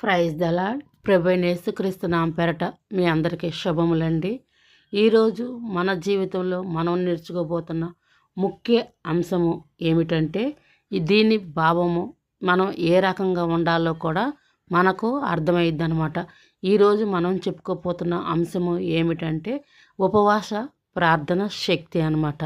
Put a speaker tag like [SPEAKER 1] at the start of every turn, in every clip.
[SPEAKER 1] Praise the Lord ప్రభైనేసు క్రీస్తు నాంపేరట మీ అందరికీ శుభములండి. ఈరోజు మన జీవితంలో మనం నేర్చుకోబోతున్న ముఖ్య అంశము ఏమిటంటే దీని భావము మనం ఏ రకంగా ఉండాలో కూడా మనకు అర్థమైద్ది అనమాట ఈరోజు మనం చెప్పుకోపోతున్న అంశము ఏమిటంటే ఉపవాస ప్రార్థన శక్తి అనమాట.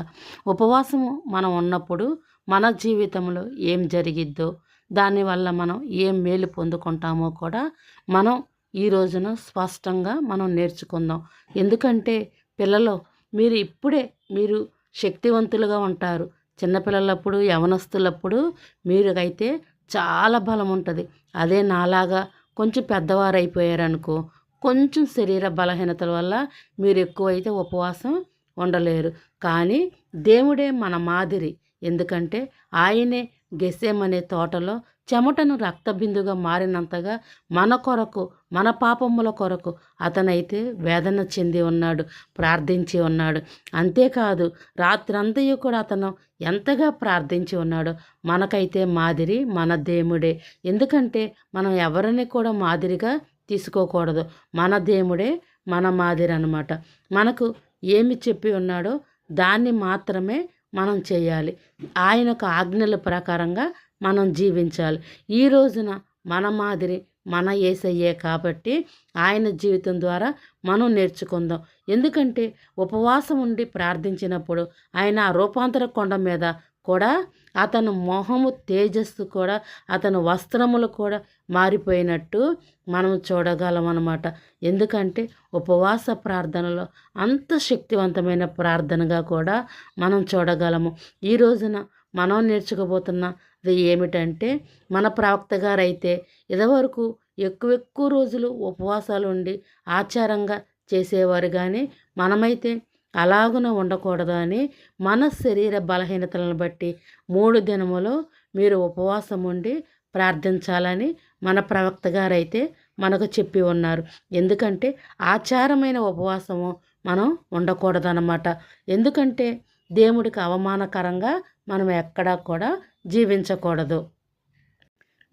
[SPEAKER 1] ఉపవాసము మనం ఉన్నప్పుడు మన జీవితంలో ఏం జరిగిద్దో దానివల్ల మనం ఏం మేలు పొందుకుంటామో కూడా మనం ఈ రోజున స్పష్టంగా మనం నేర్చుకుందాం. ఎందుకంటే పిల్లలు మీరు ఇప్పుడే మీరు శక్తివంతులుగా ఉంటారు. చిన్నపిల్లలప్పుడు యవనస్తులప్పుడు మీరు అయితే చాలా బలం ఉంటుంది. అదే నాలాగా కొంచెం పెద్దవారు అయిపోయారనుకో కొంచెం శరీర బలహీనతల వల్ల మీరు ఎక్కువైతే ఉపవాసం ఉండలేరు. కానీ దేవుడే మన మాదిరి. ఎందుకంటే ఆయనే గెస్సేమనే తోటలో చెమటను రక్తబిందుగా మారినంతగా మన కొరకు మన పాపముల కొరకు అతనైతే వేదన చెంది ఉన్నాడు ప్రార్థించి ఉన్నాడు. అంతేకాదు రాత్రంతయు కూడా అతను ఎంతగా ప్రార్థించి ఉన్నాడో మనకైతే మాదిరి మన దేవుడే. ఎందుకంటే మనం ఎవరిని కూడా మాదిరిగా తీసుకోకూడదు. మన దేవుడే మన మాదిరి అనమాట మనకు ఏమి చెప్పి ఉన్నాడో దాన్ని మాత్రమే మనం చేయాలి. ఆయనకు ఆజ్ఞల ప్రకారంగా మనం జీవించాలి. ఈ రోజున మన మాదిరి మన ఏసయ్యే కాబట్టి ఆయన జీవితం ద్వారా మనం నేర్చుకుందాం. ఎందుకంటే ఉపవాసం ఉండి ప్రార్థించినప్పుడు ఆయన రూపాంతర కొండ మీద కూడా అతను మొహము తేజస్సు కూడా అతను వస్త్రములు కూడా మారిపోయినట్టు మనం చూడగలం అనమాట ఎందుకంటే ఉపవాస ప్రార్థనలో అంత శక్తివంతమైన ప్రార్థనగా కూడా మనం చూడగలము. ఈ రోజున మనం నేర్చుకోబోతున్నది ఏమిటంటే మన ప్రవక్త గారైతే ఇదివరకు ఎక్కువ ఎక్కువ రోజులు ఉపవాసాలు ఉండి ఆచారంగా చేసేవారు కానీ మనమైతే అలాగున ఉండకూడదు అని మన శరీర బలహీనతలను బట్టి మూడు దినములు మీరు ఉపవాసం ఉండి ప్రార్థించాలని మన ప్రవక్త గారైతే మనకు చెప్పి ఉన్నారు. ఎందుకంటే ఆచారమైన ఉపవాసము మనం ఉండకూడదన్నమాట. ఎందుకంటే దేవుడికి అవమానకరంగా మనం ఎక్కడా కూడా జీవించకూడదు.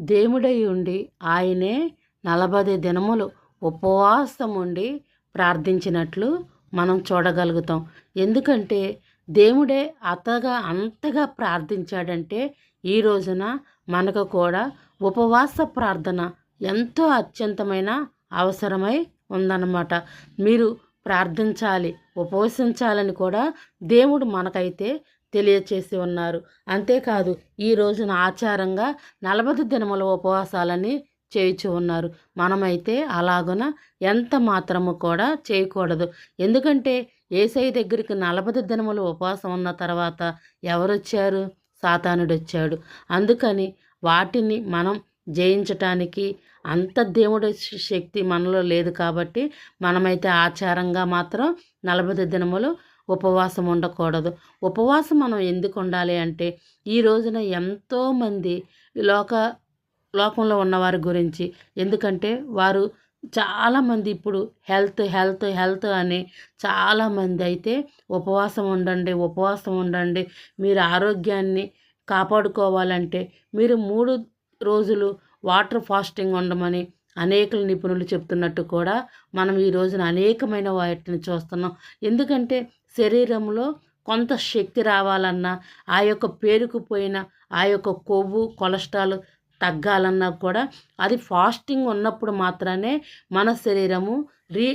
[SPEAKER 1] దేవుడై ఉండి ఆయనే నలభై దినములు ఉపవాసం ఉండి ప్రార్థించినట్లు మనం చూడగలుగుతాం. ఎందుకంటే దేవుడే అతగా అంతగా ప్రార్థించాడంటే ఈ రోజున మనకు కూడా ఉపవాస ప్రార్థన ఎంతో అత్యంతమైన అవసరమై ఉందన్నమాట. మీరు ప్రార్థించాలి ఉపవసించాలని కూడా దేవుడు మనకైతే తెలియచేసి ఉన్నారు. అంతేకాదు ఈ రోజున ఆచారంగా నలభై దినముల ఉపవాసాలని చేయించు ఉన్నారు. మనమైతే అలాగున ఎంత మాత్రము కూడా చేయకూడదు. ఎందుకంటే ఏసై దగ్గరికి నలభై దినములు ఉపవాసం ఉన్న తర్వాత ఎవరొచ్చారు? సాతానుడు వచ్చాడు అందుకని వాటిని మనం జయించటానికి అంత దేవుడి శక్తి మనలో లేదు కాబట్టి మనమైతే ఆచారంగా మాత్రం నలభై దినములు ఉపవాసం ఉండకూడదు. ఉపవాసం మనం ఎందుకు ఉండాలి అంటే ఈ రోజున ఎంతోమంది లోక లోకంలో ఉన్నవారి గురించి. ఎందుకంటే వారు చాలామంది ఇప్పుడు హెల్త్ హెల్త్ హెల్త్ అని చాలామంది అయితే ఉపవాసం ఉండండి ఉపవాసం ఉండండి. మీరు ఆరోగ్యాన్ని కాపాడుకోవాలంటే మీరు మూడు రోజులు వాటర్ ఫాస్టింగ్ ఉండమని అనేక నిపుణులు చెప్తున్నట్టు కూడా మనం ఈ రోజున అనేకమైన వాటిని చూస్తున్నాం. ఎందుకంటే శరీరంలో కొంత శక్తి రావాలన్నా ఆ యొక్క పేరుకుపోయిన ఆ యొక్క కొవ్వు కొలెస్ట్రాల్ తగ్గాలన్నా కూడా అది ఫాస్టింగ్ ఉన్నప్పుడు మాత్రమే మన శరీరము రీ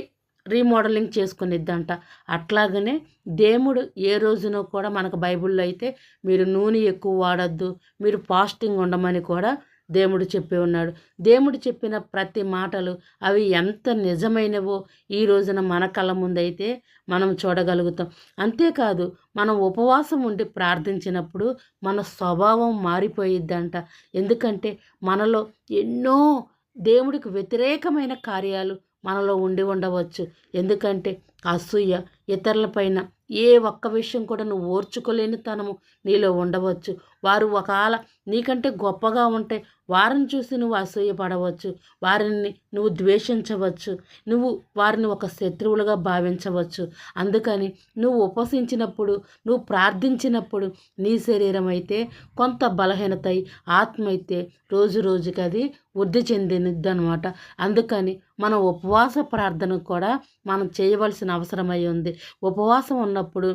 [SPEAKER 1] రీమోడలింగ్ చేసుకునిద్దంట. అట్లాగనే దేవుడు ఏ రోజునో కూడా మనకు బైబిల్లో అయితే మీరు నూనె ఎక్కువ వాడద్దు మీరు ఫాస్టింగ్ ఉండమని కూడా దేవుడు చెప్పి ఉన్నాడు. దేవుడు చెప్పిన ప్రతి మాటలు అవి ఎంత నిజమైనవో ఈ రోజున మన కళ్ళ ముందైతే మనం చూడగలుగుతాం. అంతేకాదు మనం ఉపవాసం ఉండి ప్రార్థించినప్పుడు మన స్వభావం మారిపోయిద్దంట. ఎందుకంటే మనలో ఎన్నో దేవుడికి వ్యతిరేకమైన కార్యాలు మనలో ఉండి ఉండవచ్చు. ఎందుకంటే అసూయ ఇతరులపైన ఏ ఒక్క విషయం కూడా నువ్వు ఓర్చుకోలేని తనము నీలో ఉండవచ్చు. వారు ఒకవేళ నీకంటే గొప్పగా ఉంటే వారిని చూసి నువ్వు అసూయపడవచ్చు. వారిని నువ్వు ద్వేషించవచ్చు. నువ్వు వారిని ఒక శత్రువులుగా భావించవచ్చు. అందుకని నువ్వు ఉపసించినప్పుడు నువ్వు ప్రార్థించినప్పుడు నీ శరీరం అయితే కొంత బలహీనత ఆత్మ అయితే రోజు రోజుకి అది వృద్ధి చెందినది అనమాట అందుకని మన ఉపవాస ప్రార్థన కూడా మనం చేయవలసిన అవసరమై ఉంది. ఉపవాసం ఉన్నప్పుడు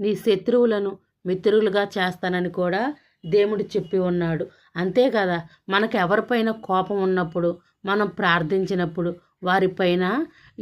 [SPEAKER 1] నీ శత్రువులను మిత్రులుగా చేస్తానని కూడా దేవుడు చెప్పి ఉన్నాడు. అంతే కదా మనకు ఎవరిపైన కోపం ఉన్నప్పుడు మనం ప్రార్థించినప్పుడు వారిపైన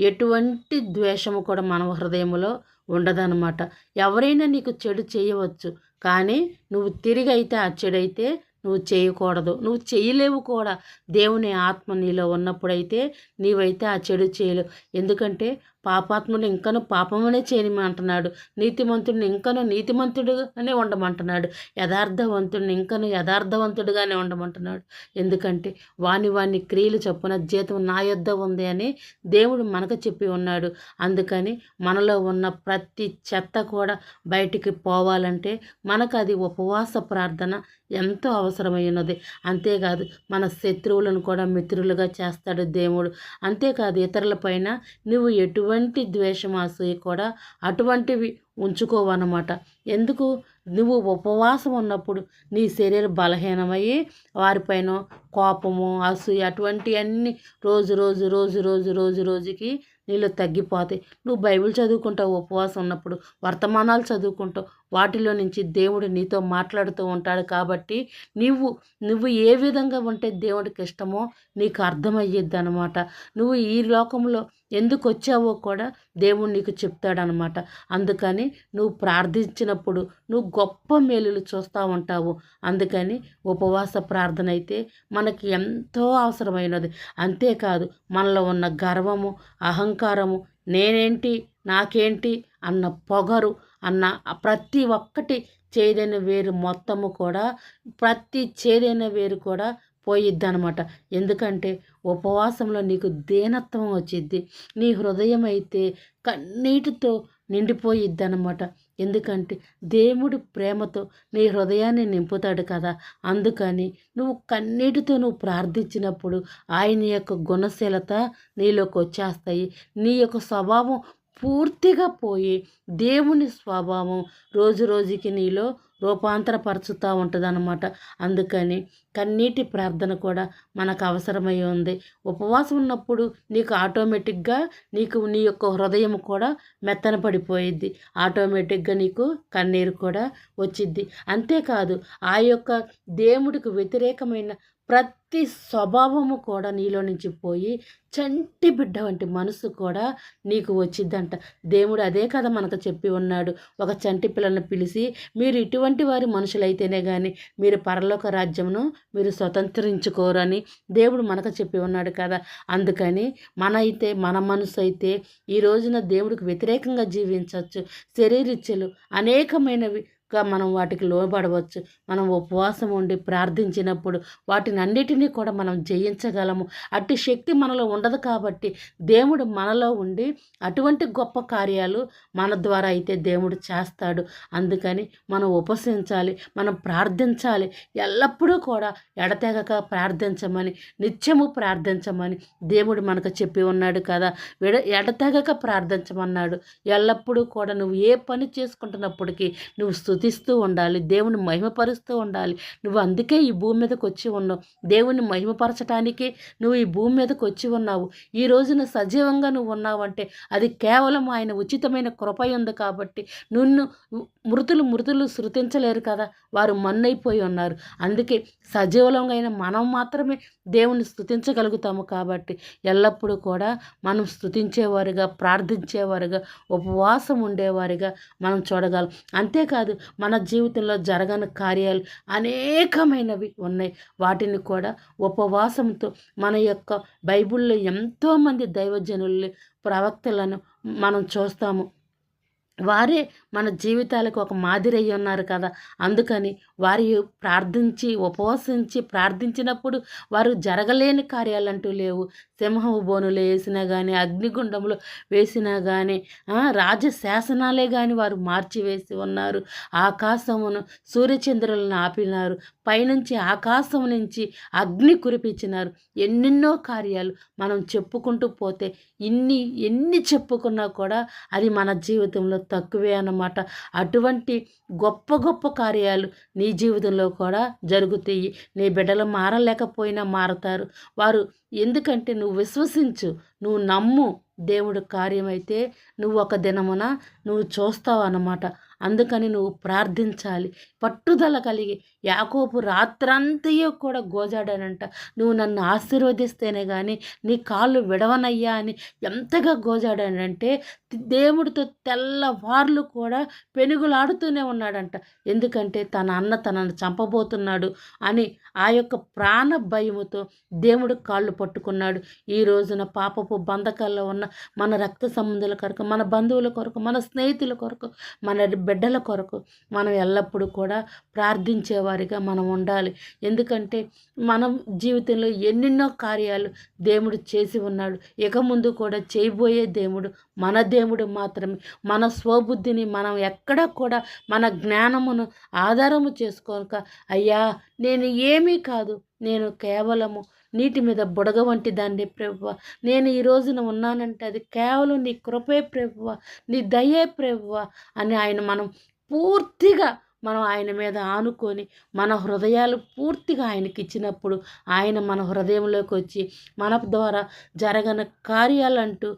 [SPEAKER 1] ఎటువంటి ద్వేషము కూడా మన హృదయంలో ఉండదన్నమాట. ఎవరైనా నీకు చెడు చేయవచ్చు కానీ నువ్వు తిరిగి అయితే ఆ చెడైతే నువ్వు చేయకూడదు. నువ్వు చేయలేవు కూడా. దేవుని ఆత్మ నీలో ఉన్నప్పుడైతే నీవైతే ఆ చెడు చేయలేవు. ఎందుకంటే పాపాత్ముడు ఇంకను పాపమనే చేయమంటున్నాడు. నీతిమంతుడిని ఇంకను నీతిమంతుడుగానే ఉండమంటున్నాడు. యథార్థవంతుడిని ఇంకను యథార్థవంతుడుగానే ఉండమంటున్నాడు. ఎందుకంటే వాని వాని క్రియలు చొప్పున జీతం నా యొద్ద ఉంది అని దేవుడు మనకు చెప్పి ఉన్నాడు. అందుకని మనలో ఉన్న ప్రతి చెత్త కూడా బయటికి పోవాలంటే మనకు అది ఉపవాస ప్రార్థన ఎంతో అవసరమైనది. అంతేకాదు మన శత్రువులను కూడా మిత్రులుగా చేస్తాడు దేవుడు. అంతేకాదు ఇతరులపైన నువ్వు ఎటువంటి ద్వేషం ద్వేషమాసూయ కూడా అటువంటివి ఉంచుకోవన్నమాట. ఎందుకు? నువ్వు ఉపవాసం ఉన్నప్పుడు నీ శరీరం బలహీనమయ్యి వారిపైన కోపము అసూయ అటువంటివన్నీ రోజు రోజు రోజు రోజు రోజు రోజుకి నీళ్ళు తగ్గిపోతాయి. నువ్వు బైబిల్ చదువుకుంటావు ఉపవాసం ఉన్నప్పుడు వర్తమానాలు చదువుకుంటావు వాటిలో నుంచి దేవుడు నీతో మాట్లాడుతూ ఉంటాడు కాబట్టి నువ్వు నువ్వు ఏ విధంగా ఉంటే దేవుడికి ఇష్టమో నీకు అర్థమయ్యిద్ది అనమాట నువ్వు ఈ లోకంలో ఎందుకు వచ్చావో కూడా దేవుడు నీకు చెప్తాడనమాట. అందుకని నువ్వు ప్రార్థించినప్పుడు నువ్వు గొప్ప మేలులు చూస్తూ ఉంటావు. అందుకని ఉపవాస ప్రార్థన అయితే మనకి ఎంతో అవసరమైనది. అంతేకాదు మనలో ఉన్న గర్వము అహంకారము నేనేంటి నాకేంటి అన్న పొగరు అన్న ప్రతి ఒక్కటి చేదైన వేరు మొత్తము కూడా ప్రతి చేదైన వేరు కూడా పోయిద్ది అనమాట ఎందుకంటే ఉపవాసంలో నీకు దేనత్వం వచ్చిద్ది. నీ హృదయం అయితే కన్నీటితో నిండిపోయిద్ది అనమాట ఎందుకంటే దేవుడు ప్రేమతో నీ హృదయాన్ని నింపుతాడు కదా. అందుకని నువ్వు కన్నీటితో నువ్వు ప్రార్థించినప్పుడు ఆయన యొక్క గుణశీలత నీలోకి వచ్చేస్తాయి. నీ యొక్క స్వభావం పూర్తిగా పోయి దేవుని స్వభావం రోజు రోజుకి నీలో రూపాంతరపరుచుతూ ఉంటుందన్నమాట. అందుకని కన్నీటి ప్రార్థన కూడా మనకు అవసరమై ఉంది. ఉపవాసం ఉన్నప్పుడు నీకు ఆటోమేటిక్గా నీకు నీ యొక్క హృదయం కూడా మెత్తన పడిపోయిద్ది. ఆటోమేటిక్గా నీకు కన్నీరు కూడా వచ్చిద్ది. అంతేకాదు ఆ యొక్క దేవుడికి వ్యతిరేకమైన ప్రతి స్వభావము కూడా నీలో నుంచి పోయి చంటి బిడ్డ వంటి మనసు కూడా నీకు వచ్చిందంట. దేవుడు అదే కదా మనకు చెప్పి ఉన్నాడు. ఒక చంటి పిల్లలను పిలిచి మీరు ఇటువంటి వారి మనుషులైతేనే కానీ మీరు పరలోక రాజ్యమును మీరు స్వతంత్రించుకోరని దేవుడు మనకు చెప్పి ఉన్నాడు కదా. అందుకని మన అయితే మన మనసు అయితే ఈ రోజున దేవుడికి వ్యతిరేకంగా జీవించవచ్చు. శరీరిచ్చలు అనేకమైనవి గా మనం వాటికి లోబడవచ్చు. మనం ఉపవాసం ఉండి ప్రార్థించినప్పుడు వాటిని అన్నిటినీ కూడా మనం జయించగలము. అట్టి శక్తి మనలో ఉండదు కాబట్టి దేవుడు మనలో ఉండి అటువంటి గొప్ప కార్యాలు మన ద్వారా అయితే దేవుడు చేస్తాడు. అందుకని మనం ఉపసించాలి మనం ప్రార్థించాలి. ఎల్లప్పుడూ కూడా ఎడతెగక ప్రార్థించమని నిత్యము ప్రార్థించమని దేవుడు మనకు చెప్పి ఉన్నాడు కదా. విడ ఎడతెగక ప్రార్థించమన్నాడు. ఎల్లప్పుడూ కూడా నువ్వు ఏ పని చేసుకుంటున్నప్పటికీ నువ్వు స్థుతిస్తూ ఉండాలి. దేవుని మహిమపరుస్తూ ఉండాలి. నువ్వు అందుకే ఈ భూమి మీదకి వచ్చి ఉన్నావు. దేవుని మహిమపరచటానికే నువ్వు ఈ భూమి మీదకి వచ్చి ఉన్నావు. ఈ రోజున సజీవంగా నువ్వు ఉన్నావంటే అది కేవలం ఆయన ఉచితమైన కృప ఉంది కాబట్టి నిన్ను మృతులు మృతులు శృతించలేరు కదా. వారు మన్నైపోయి ఉన్నారు. అందుకే సజీవలంగా మనం మాత్రమే దేవుని స్థుతించగలుగుతాము కాబట్టి ఎల్లప్పుడూ కూడా మనం స్థుతించేవారుగా ప్రార్థించేవారుగా ఉపవాసం ఉండేవారిగా మనం చూడగలం. అంతేకాదు మన జీవితంలో జరగని కార్యాలు అనేకమైనవి ఉన్నాయి. వాటిని కూడా ఉపవాసంతో మన యొక్క బైబిల్లో ఎంతోమంది దైవజనుల్ని ప్రవక్తలను మనం చూస్తాము. వారే మన జీవితాలకు ఒక మాదిరి అయి ఉన్నారు కదా. అందుకని వారి ప్రార్థించి ఉపవసించి ప్రార్థించినప్పుడు వారు జరగలేని కార్యాలంటూ లేవు. సింహము బోనులు వేసినా కానీ అగ్నిగుండంలో వేసినా కానీ రాజశాసనాలే కానీ వారు మార్చివేసి ఉన్నారు. ఆకాశమును సూర్యచంద్రులను ఆపినారు. పైనుంచి ఆకాశం నుంచి అగ్ని కురిపించినారు. ఎన్నెన్నో కార్యాలు మనం చెప్పుకుంటూ పోతే ఇన్ని ఎన్ని చెప్పుకున్నా కూడా అది మన జీవితంలో తక్కువే అన్నమాట. అటువంటి గొప్ప గొప్ప కార్యాలు నీ జీవితంలో కూడా జరుగుతాయి. నీ బిడ్డలు మారలేకపోయినా మారతారు. వారు ఎందుకంటే నువ్వు విశ్వసించు నువ్వు నమ్ము దేవుడు కార్యమైతే నువ్వు ఒక దినమున నువ్వు చూస్తావు అన్నమాట అందుకని నువ్వు ప్రార్థించాలి. పట్టుదల కలిగి యాకోపు రాత్రంతయో కూడా గోజాడానంట నువ్వు నన్ను ఆశీర్వదిస్తేనే కానీ నీ కాళ్ళు విడవనయ్యా అని ఎంతగా గోజాడానంటే దేవుడితో తెల్లవార్లు కూడా పెనుగులాడుతూనే ఉన్నాడంట. ఎందుకంటే తన అన్న తనను చంపబోతున్నాడు అని ఆ యొక్క ప్రాణ భయముతో దేవుడు కాళ్ళు పట్టుకున్నాడు. ఈ రోజున పాపపు బంధకాల్లో ఉన్న మన రక్త సంబంధాల కొరకు మన బంధువుల కొరకు మన స్నేహితుల కొరకు మన బిడ్డల కొరకు మనం ఎల్లప్పుడూ కూడా ప్రార్థించేవారిగా మనం ఉండాలి. ఎందుకంటే మనం జీవితంలో ఎన్నెన్నో కార్యాలు దేవుడు చేసి ఉన్నాడు. ఇక ముందు కూడా చేయబోయే దేవుడు మన దేవుడు మాత్రమే. మన స్వబుద్ధిని మనం ఎక్కడా కూడా మన జ్ఞానమును ఆధారము చేసుకోక అయ్యా నేను ఏమీ కాదు నేను కేవలము నీటి మీద బుడగ వంటి దాన్ని ప్రభువ నేను ఈ రోజున ఉన్నానంటే అది కేవలం నీ కృపే ప్రభువ నీ దయే ప్రభువ అని ఆయన మనం పూర్తిగా మనం ఆయన మీద ఆనుకొని మన హృదయాలు పూర్తిగా ఆయనకి ఇచ్చినప్పుడు ఆయన మన హృదయంలోకి వచ్చి మన ద్వారా జరగని కార్యాలంటూ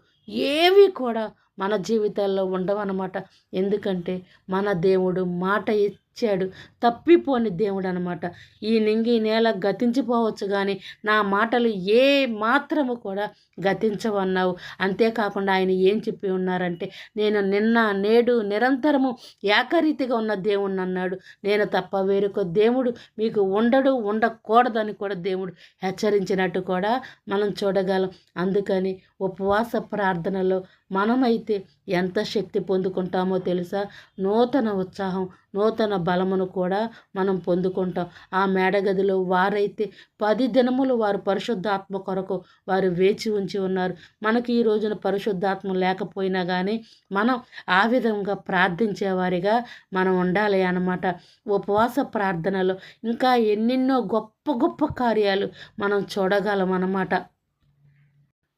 [SPEAKER 1] ఏవి కూడా మన జీవితాల్లో ఉండవన్నమాట. ఎందుకంటే మన దేవుడు మాట ఇచ్చాడు. తప్పిపోని దేవుడు అనమాట ఈ నింగి నేల గతించిపోవచ్చు కానీ నా మాటలు ఏ మాత్రము కూడా గతించవన్నావు. అంతేకాకుండా ఆయన ఏం చెప్పి ఉన్నారంటే నేను నిన్న నేడు నిరంతరము ఏకరీతిగా ఉన్న దేవుణ్ణి అన్నాడు నేను తప్ప వేరొక దేవుడు మీకు ఉండడు ఉండకూడదని కూడా దేవుడు హెచ్చరించినట్టు కూడా మనం చూడగలం. అందుకని ఉపవాస ప్రార్థనలో మనమైతే ఎంత శక్తి పొందుకుంటామో తెలుసా? నూతన ఉత్సాహం నూతన బలమును కూడా మనం పొందుకుంటాం. ఆ మేడగదిలో వారైతే పది దినములు వారు పరిశుద్ధాత్మ కొరకు వారు వేచి ఉంచి ఉన్నారు. మనకి ఈ రోజున పరిశుద్ధాత్మ లేకపోయినా కానీ మనం ఆ విధంగా ప్రార్థించేవారిగా మనం ఉండాలి అన్నమాట. ఉపవాస ప్రార్థనలో ఇంకా ఎన్నెన్నో గొప్ప గొప్ప కార్యాలు మనం చూడగలం అన్నమాట.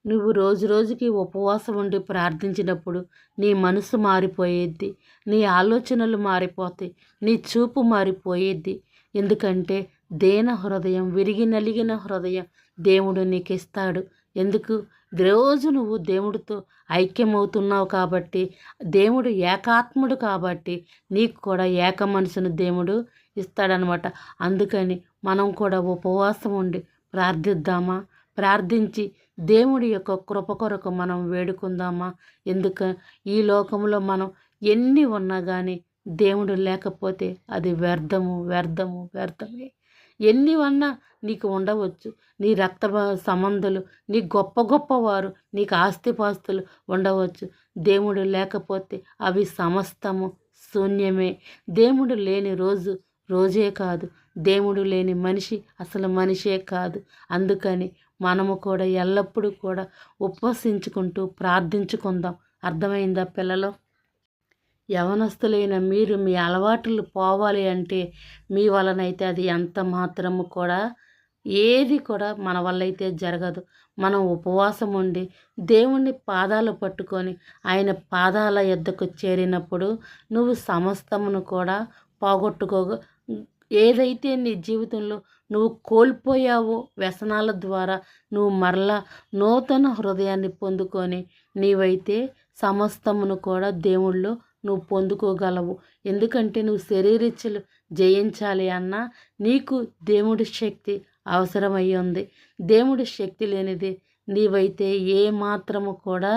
[SPEAKER 1] నువ్వు రోజు రోజుకి ఉపవాసం ఉండి ప్రార్థించినప్పుడు నీ మనసు మారిపోయేద్ది నీ ఆలోచనలు మారిపోతాయి నీ చూపు మారిపోయేది ఎందుకంటే దేన హృదయం విరిగి నలిగిన హృదయం దేవుడు నీకు ఇస్తాడు ఎందుకు? రోజు నువ్వు దేవుడితో ఐక్యమవుతున్నావు కాబట్టి దేవుడు ఏకాత్ముడు కాబట్టి నీకు కూడా ఏక మనసును దేవుడు ఇస్తాడనమాట. అందుకని మనం కూడా ఉపవాసం ఉండి ప్రార్థిద్దామా? ప్రార్థించి దేవుడి యొక్క కృప కొరకు మనం వేడుకుందామా? ఎందుక ఈ లోకంలో మనం ఎన్ని ఉన్నా కానీ దేవుడు లేకపోతే అది వ్యర్థము వ్యర్థము వ్యర్థమే. ఎన్ని ఉన్నా నీకు ఉండవచ్చు. నీ రక్త సంబంధులు నీ గొప్ప గొప్పవారు నీకు ఆస్తిపాస్తులు ఉండవచ్చు. దేవుడు లేకపోతే అవి సమస్తము శూన్యమే. దేవుడు లేని రోజు రోజే కాదు. దేవుడు లేని మనిషి అసలు మనిషే కాదు. అందుకని మనము కూడా ఎల్లప్పుడూ కూడా ఉపవసించుకుంటూ ప్రార్థించుకుందాం. అర్థమైందా పిల్లలు? యవనస్తులైన మీరు మీ అలవాట్లు పోవాలి అంటే మీ వలనైతే అది ఎంత మాత్రము కూడా ఏది కూడా మన వల్ల అయితే జరగదు. మనం ఉపవాసం ఉండి దేవుణ్ణి పాదాలు పట్టుకొని ఆయన పాదాల ఎద్దకు చేరినప్పుడు నువ్వు సమస్తమును కూడా పోగొట్టుకో ఏదైతే నీ జీవితంలో నువ్వు కోల్పోయావో వ్యసనాల ద్వారా నువ్వు మరలా నూతన హృదయాన్ని పొందుకొని నీవైతే సమస్తమును కూడా దేవుళ్ళు నువ్వు పొందుకోగలవు. ఎందుకంటే నువ్వు శరీరిచ్చలు జయించాలి అన్నా నీకు దేవుడి శక్తి అవసరమై ఉంది. దేవుడి శక్తి లేనిది నీవైతే ఏ మాత్రము కూడా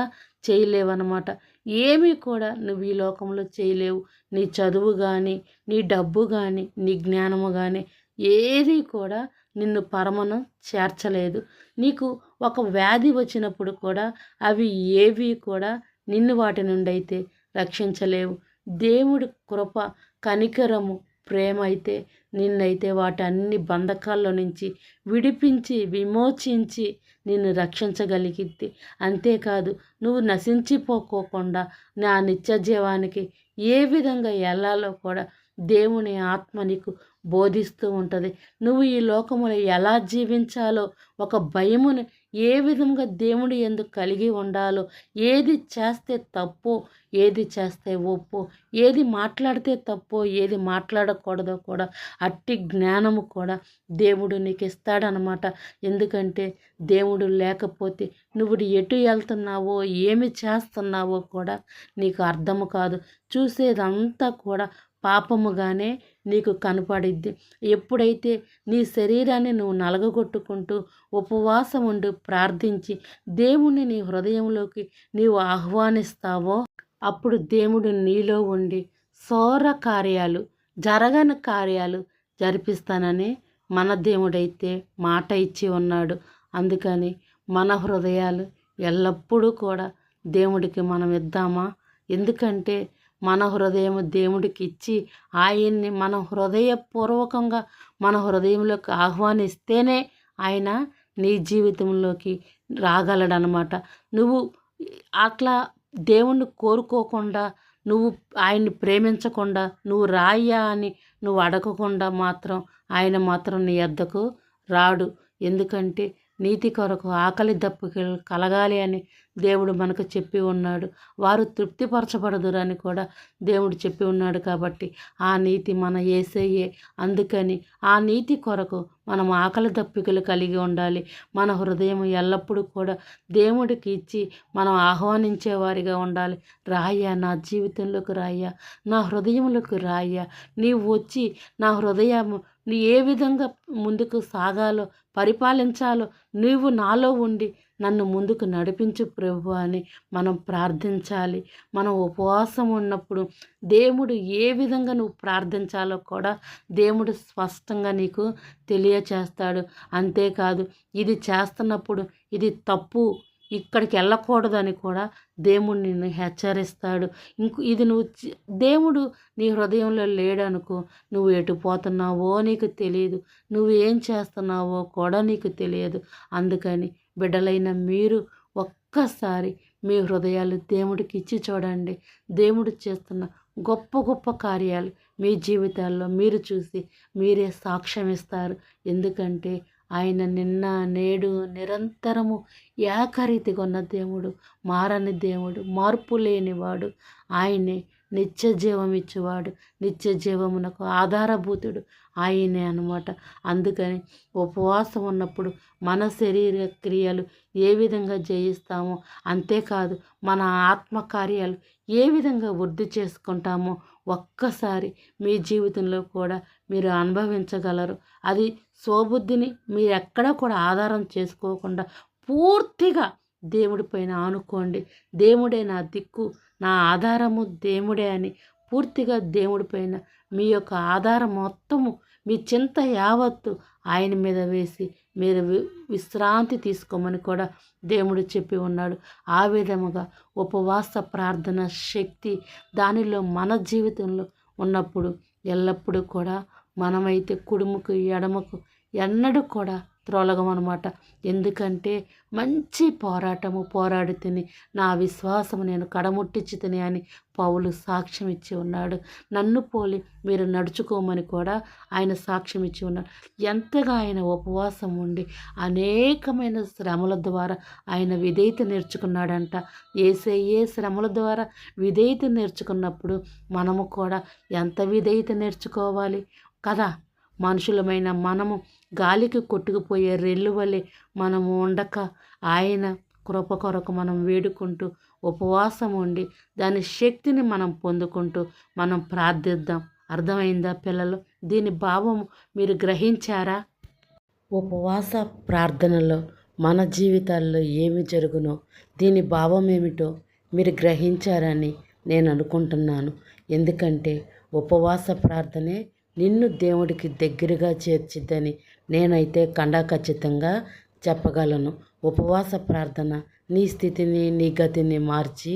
[SPEAKER 1] చేయలేవన్నమాట. ఏమీ కూడా నువ్వు ఈ లోకంలో చేయలేవు. నీ చదువు కానీ నీ డబ్బు కానీ నీ జ్ఞానము కానీ ఏది కూడా నిన్ను పరమను చేర్చలేదు. నీకు ఒక వ్యాధి వచ్చినప్పుడు కూడా అవి ఏవి కూడా నిన్ను వాటి నుండి అయితే రక్షించలేవు. దేవుడి కృప కనికరము ప్రేమ అయితే నిన్నైతే వాటన్ని బంధకాల్లో నుంచి విడిపించి విమోచించి నిన్ను రక్షించగలిగిద్ది. అంతేకాదు నువ్వు నశించిపోకోకుండా నా నిత్య జీవానికి ఏ విధంగా వెళ్ళాలో కూడా దేవుని ఆత్మ నీకు బోధిస్తూ ఉంటుంది. నువ్వు ఈ లోకములో ఎలా జీవించాలో ఒక భయమును ఏ విధంగా దేవుడు ఎందుకు కలిగి ఉండాలో ఏది చేస్తే తప్పు ఏది చేస్తే ఒప్పు ఏది మాట్లాడితే తప్పు ఏది మాట్లాడకూడదో కూడా అట్టి జ్ఞానము కూడా దేవుడు నీకు ఇస్తాడనమాట. ఎందుకంటే దేవుడు లేకపోతే నువ్వు ఎటు వెళ్తున్నావో ఏమి చేస్తున్నావో కూడా నీకు అర్థము కాదు. చూసేదంతా కూడా పాపముగానే నీకు కనపడిద్ది. ఎప్పుడైతే నీ శరీరాన్ని నువ్వు నలగగొట్టుకుంటూ ఉపవాసం ఉండి ప్రార్థించి దేవుణ్ణి నీ హృదయంలోకి నీవు ఆహ్వానిస్తావో అప్పుడు దేవుడు నీలో ఉండి సోర కార్యాలు జరగని కార్యాలు జరిపిస్తానని మన దేవుడైతే మాట ఇచ్చి ఉన్నాడు. అందుకని మన హృదయాలు ఎల్లప్పుడూ కూడా దేవుడికి మనం ఇద్దామా? ఎందుకంటే మన హృదయం దేవుడికి ఇచ్చి ఆయన్ని మన హృదయపూర్వకంగా మన హృదయంలోకి ఆహ్వానిస్తేనే ఆయన నీ జీవితంలోకి రాగలడనమాట నువ్వు అట్లా దేవుణ్ణి కోరుకోకుండా నువ్వు ఆయన్ని ప్రేమించకుండా నువ్వు రాయ్యా అని నువ్వు అడగకుండా మాత్రం ఆయన మాత్రం నీ ఎద్దకు రాడు. ఎందుకంటే నీతి కొరకు ఆకలి దప్పుకి కలగాలి అని దేవుడు మనకు చెప్పి ఉన్నాడు. వారు తృప్తిపరచబడదురని కూడా దేవుడు చెప్పి ఉన్నాడు కాబట్టి ఆ నీతి మన ఏసయ్యే. అందుకని ఆ నీతి కొరకు మనం ఆకలి దప్పికలు కలిగి ఉండాలి. మన హృదయం ఎల్లప్పుడూ కూడా దేవుడికి ఇచ్చి మనం ఆహ్వానించేవారిగా ఉండాలి. రాయ్యా నా జీవితంలోకి రాయ్యా నా హృదయంలోకి రాయ్యా. నీవు వచ్చి నా హృదయం నీ ఏ విధంగా ముందుకు సాగాలో పరిపాలించాలో నీవు నాలో ఉండి నన్ను ముందుకు నడిపించు ప్రభు అని మనం ప్రార్థించాలి. మనం ఉపవాసం ఉన్నప్పుడు దేవుడు ఏ విధంగా నువ్వు ప్రార్థించాలో కూడా దేవుడు స్పష్టంగా నీకు తెలియచేస్తాడు. అంతేకాదు ఇది చేస్తున్నప్పుడు ఇది తప్పు ఇక్కడికి వెళ్ళకూడదని కూడా దేవుడు నిన్ను హెచ్చరిస్తాడు. ఇంకో ఇది నువ్వు దేవుడు నీ హృదయంలో లేడనుకో నువ్వు ఎటు పోతున్నావో నీకు తెలియదు. నువ్వు ఏం చేస్తున్నావో కూడా నీకు తెలియదు. అందుకని బిడ్డలైన మీరు ఒక్కసారి మీ హృదయాలు దేవుడికి ఇచ్చి చూడండి. దేవుడు చేస్తున్న గొప్ప గొప్ప కార్యాలు మీ జీవితాల్లో మీరు చూసి మీరే సాక్ష్యం ఇస్తారు. ఎందుకంటే ఆయన నిన్న నేడు నిరంతరము ఏకరీతిగా ఉన్న దేవుడు మారని దేవుడు మార్పు లేనివాడు ఆయనే నిత్య జీవం ఇచ్చేవాడు నిత్య జీవమునకు ఆధారభూతుడు. ఆయనే అనమాట అందుకని ఉపవాసం ఉన్నప్పుడు మన శరీర క్రియలు ఏ విధంగా జయిస్తామో అంతేకాదు మన ఆత్మకార్యాలు ఏ విధంగా వృద్ధి చేసుకుంటామో ఒక్కసారి మీ జీవితంలో కూడా మీరు అనుభవించగలరు. అది స్వబుద్ధిని మీరు ఎక్కడా కూడా ఆధారం చేసుకోకుండా పూర్తిగా దేవుడి పైన ఆనుకోండి. దేవుడే నా దిక్కు నా ఆధారము దేవుడే అని పూర్తిగా దేవుడి పైన మీ యొక్క ఆధారం మొత్తము మీ చింత యావత్తు ఆయన మీద వేసి మీరు విశ్రాంతి తీసుకోమని కూడా దేవుడు చెప్పి ఉన్నాడు. ఆ విధముగా ఉపవాస ప్రార్థన శక్తి దానిలో మన జీవితంలో ఉన్నప్పుడు ఎల్లప్పుడూ కూడా మనమైతే కుడుముకు ఎడమకు ఎన్నడూ కూడా త్రోలగం అనమాట ఎందుకంటే మంచి పోరాటము పోరాడి తిని నా విశ్వాసము నేను కడముట్టించి తిని అని పౌలు సాక్ష్యం ఇచ్చి ఉన్నాడు. నన్ను పోలి మీరు నడుచుకోమని కూడా ఆయన సాక్ష్యం ఇచ్చి ఉన్నాడు. ఎంతగా ఆయన ఉపవాసం ఉండి అనేకమైన శ్రమల ద్వారా ఆయన విధేయత నేర్చుకున్నాడంట. ఏసే ఏ శ్రమల ద్వారా విధేయత నేర్చుకున్నప్పుడు మనము కూడా ఎంత విధేయత నేర్చుకోవాలి? కదా! మనుషులమైన మనము గాలికి కొట్టుకుపోయే రెల్లు వలె మనము ఉండక ఆయన కృప కొరకు మనం వేడుకుంటూ ఉపవాసం ఉండి దాని శక్తిని మనం పొందుకుంటూ మనం ప్రార్థిద్దాం. అర్థమైందా పిల్లలు? దీని భావం మీరు గ్రహించారా? ఉపవాస ప్రార్థనలో మన జీవితాల్లో ఏమి జరుగునో దీని భావం ఏమిటో మీరు గ్రహించారని నేను అనుకుంటున్నాను. ఎందుకంటే ఉపవాస ప్రార్థనే నిన్ను దేవుడికి దగ్గరగా చేర్చిద్దని నేనైతే ఖండాఖచ్చితంగా చెప్పగలను. ఉపవాస ప్రార్థన నీ స్థితిని నీ గతిని మార్చి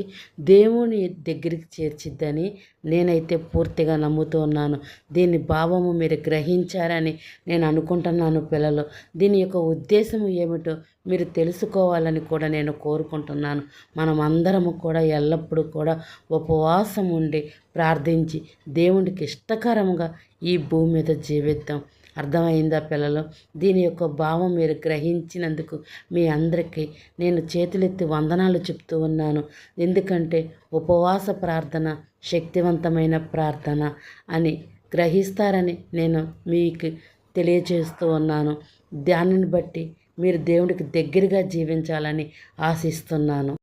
[SPEAKER 1] దేవుని దగ్గరికి చేర్చిద్దని నేనైతే పూర్తిగా నమ్ముతూ ఉన్నాను. దీని భావము మీరు గ్రహించారని నేను అనుకుంటున్నాను పిల్లలు. దీని యొక్క ఉద్దేశం ఏమిటో మీరు తెలుసుకోవాలని కూడా నేను కోరుకుంటున్నాను. మనమందరము కూడా ఎల్లప్పుడూ కూడా ఉపవాసం ఉండి ప్రార్థించి దేవునికి ఇష్టకరంగా ఈ భూమి మీద జీవిద్దాం. అర్థమైందా పిల్లలు? దీని యొక్క భావం మీరు గ్రహించినందుకు మీ అందరికీ నేను చేతులెత్తి వందనాలు చెప్తూ ఉన్నాను. ఎందుకంటే ఉపవాస ప్రార్థన శక్తివంతమైన ప్రార్థన అని గ్రహిస్తారని నేను మీకు తెలియజేస్తూ ఉన్నాను. దానిని బట్టి మీరు దేవుడికి దగ్గరగా జీవించాలని ఆశిస్తున్నాను.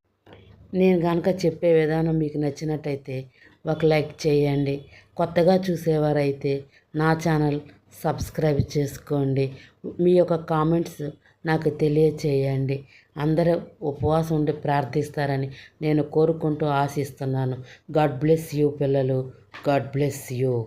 [SPEAKER 1] నేను కనుక చెప్పే విధానం మీకు నచ్చినట్టయితే ఒక లైక్ చేయండి. కొత్తగా చూసేవారైతే నా ఛానల్ సబ్స్క్రైబ్ చేసుకోండి. మీ యొక్క కామెంట్స్ నాకు తెలియచేయండి. అందరూ ఉపవాసం ఉండి ప్రార్థిస్తారని నేను కోరుకుంటూ ఆశిస్తున్నాను. గాడ్ బ్లెస్ యూ పిల్లలు. God bless you.